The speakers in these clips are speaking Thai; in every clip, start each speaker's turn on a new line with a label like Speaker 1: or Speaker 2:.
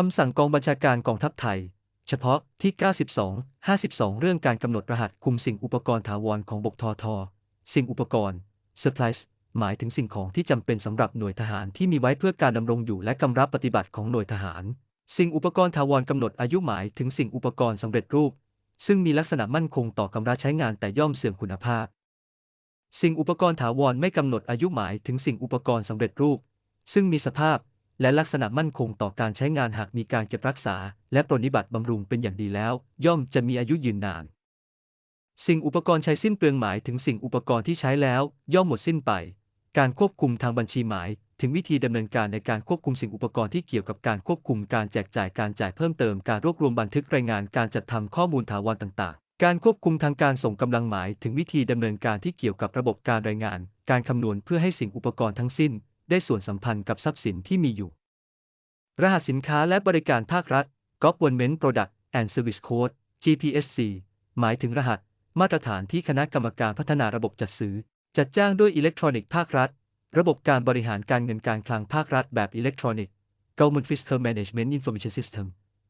Speaker 1: คำสั่งกองบัญชาการกองทัพไทย เฉพาะที่ 92 52 เรื่องการกำหนดรหัสคุมสิ่งอุปกรณ์ถาวรของบกทท สิ่งอุปกรณ์ supplies หมายถึงสิ่งของที่จำเป็นสำหรับหน่วยทหารที่มีไว้เพื่อการดำรงอยู่และกำรับปฏิบัติของหน่วยทหาร สิ่งอุปกรณ์ถาวรกำหนดอายุหมายถึงสิ่งอุปกรณ์สำเร็จรูป ซึ่งมีลักษณะมั่นคงต่อกำลังใช้งานแต่ย่อมเสื่อมคุณภาพ สิ่งอุปกรณ์ถาวรไม่กำหนดอายุหมายถึงสิ่งอุปกรณ์สำเร็จรูป ซึ่งมีสภาพ และลักษณะมั่นคงต่อการใช้งานหากมีการเก็บรักษา และปรนนิบัติบำรุงเป็นอย่างดีแล้ว ย่อมจะมีอายุยืนนาน สิ่งอุปกรณ์ใช้สิ้นเปลืองหมายถึงสิ่งอุปกรณ์ที่ใช้แล้ว ย่อมหมดสิ้นไป การควบคุมทางบัญชีหมาย ถึงวิธีดำเนินการในการควบคุมสิ่งอุปกรณ์ที่เกี่ยวกับการควบคุมการแจกจ่ายการจ่ายเพิ่มเติมการรวบรวมบันทึกรายงานการจัดทำข้อมูลถาวรต่างๆ การควบคุมทางการส่งกำลังหมาย ถึงวิธีดำเนินการที่เกี่ยวกับระบบการรายงาน การคำนวณเพื่อให้สิ่งอุปกรณ์ทั้งสิ้น ได้ส่วนสัมพันธ์กับทรัพย์สินที่มีอยู่ รหัสสินค้าและบริการภาครัฐ Government Product and Service Code GPSC หมายถึงรหัส มาตรฐานที่คณะกรรมการพัฒนาระบบจัดซื้อ จัดจ้างด้วยอิเล็กทรอนิกส์ภาครัฐ ระบบการบริหารการเงินการคลังภาครัฐแบบอิเล็กทรอนิกส์ Government Fiscal Management Information System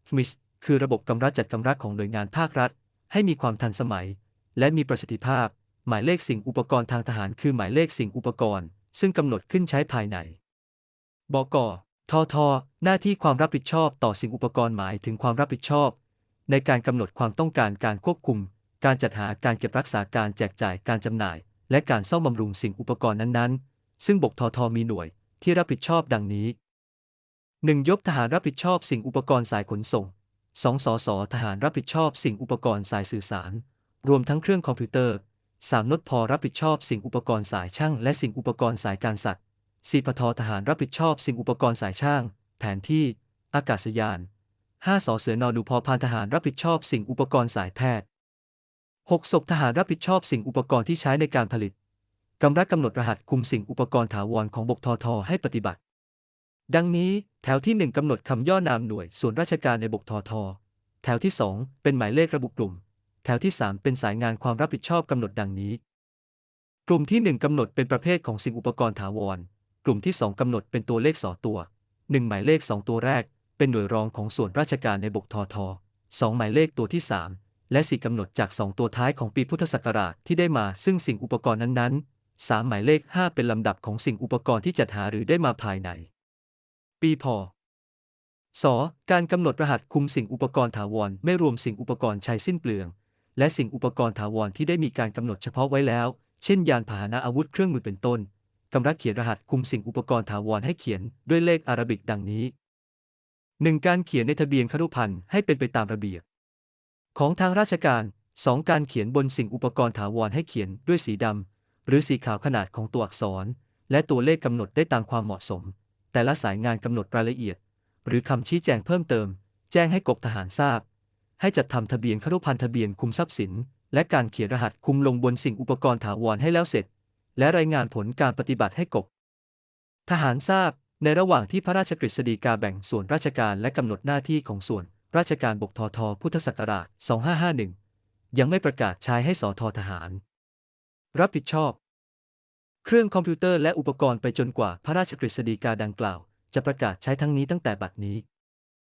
Speaker 1: FMIS คือระบบกำรัจัดกำรักของหน่วยงานภาครัฐ ให้มีความทันสมัย และมีประสิทธิภาพ หมายเลขสิ่งอุปกรณ์ทางทหารคือหมายเลขสิ่งอุปกรณ์ ซึ่งกำหนดขึ้นใช้ภายในบกทท หน้าที่ความรับผิดชอบต่อสิ่งอุปกรณ์หมายถึงความรับผิดชอบ ในการกำหนดความต้องการการควบคุม การจัดหาการเก็บรักษาการแจกจ่ายการจำหน่าย และการซ่อมบำรุงสิ่งอุปกรณ์นั้นๆ ซึ่งบกทท มีหน่วยที่รับผิดชอบดังนี้ 1. ยกทหารรับผิดชอบสิ่งอุปกรณ์สายขนส่ง 2. สสทหารรับผิดชอบสิ่งอุปกรณ์สายสื่อสาร รวมทั้งเครื่องคอมพิวเตอร์ 3. นดพอรับผิดชอบสิ่งอุปกรณ์สายช่างและสิ่งอุปกรณ์สายการสัตว์ 4. ปททหารรับผิดชอบสิ่งอุปกรณ์สายช่าง แผนที่ อากาศยาน 5. สอเสือนอดูพอพานทหารรับผิดชอบสิ่งอุปกรณ์สายแพทย์ 6. ศพทหารรับผิดชอบสิ่งอุปกรณ์ที่ใช้ในการผลิตกำรักกำหนดรหัสคุมสิ่งอุปกรณ์ถาวรของบกททให้ปฏิบัติ ดังนี้แถวที่ 1กำหนดคำย่อนามหน่วยส่วนราชการในบกททแถวที่ 2 เป็นหมายเลขระบุกลุ่ม แถวที่ 3 เป็นสายงานความรับผิดชอบกำหนดดังนี้ กลุ่มที่ 1กำหนดเป็นประเภทของสิ่งอุปกรณ์ถาวร กลุ่มที่ 2กำหนดเป็นตัวเลขสอตัว 1 หมายเลข 2 ตัวแรก เป็นหน่วยรองของส่วนราชการในบกททอ2หมายเลขตัวที่ 3 และ 4กำหนดจาก 2 ตัวท้ายของปีพุทธศักราชที่ได้มา ซึ่งสิ่งอุปกรณ์นั้นๆ 3 หมายเลข 5 เป็นลำดับของสิ่งอุปกรณ์ที่จัดหาหรือได้มาภายใน ปีพศการกำหนดรหัสคุมสิ่งอุปกรณ์ถาวรไม่รวมสิ่งอุปกรณ์ใช้สิ้นเปลือง และสิ่งอุปกรณ์ถาวรที่ได้มีการกำหนดเฉพาะไว้แล้ว เช่นยานพาหนะอาวุธเครื่องมือเป็นต้นกำลังเขียนรหัสคุมสิ่งอุปกรณ์ถาวรให้เขียนด้วยเลขอารบิกดังนี้ 1. การเขียนในทะเบียนครุพันธ์ให้เป็นไปตามระเบียบ ของทางราชการ 2. การเขียนบนสิ่งอุปกรณ์ถาวรให้เขียนด้วยสีดำหรือสีขาวขนาดของตัวอักษร และตัวเลขกำหนดได้ตามความเหมาะสม แต่ละสายงานกำหนดรายละเอียด หรือคำชี้แจงเพิ่มเติม แจ้งให้กรมทหารทราบ ให้จัดทำทะเบียนครุพันธ์ทะเบียนคุมทรัพย์สิน และการเขียนรหัสคุมลงบนสิ่งอุปกรณ์ถาวรให้แล้วเสร็จ และรายงานผลการปฏิบัติให้กบ ทหารทราบในระหว่างที่พระราชกฤษฎีกาแบ่งส่วนราชการและกำหนดหน้าที่ของส่วน ราชการบกททพุทธศักราช 2551 ยังไม่ประกาศใช้ให้สอทอทหาร รับผิดชอบ เครื่องคอมพิวเตอร์และอุปกรณ์ไปจนกว่าพระราชกฤษฎีกาดังกล่าว จะประกาศใช้ทั้งนี้ตั้งแต่บัดนี้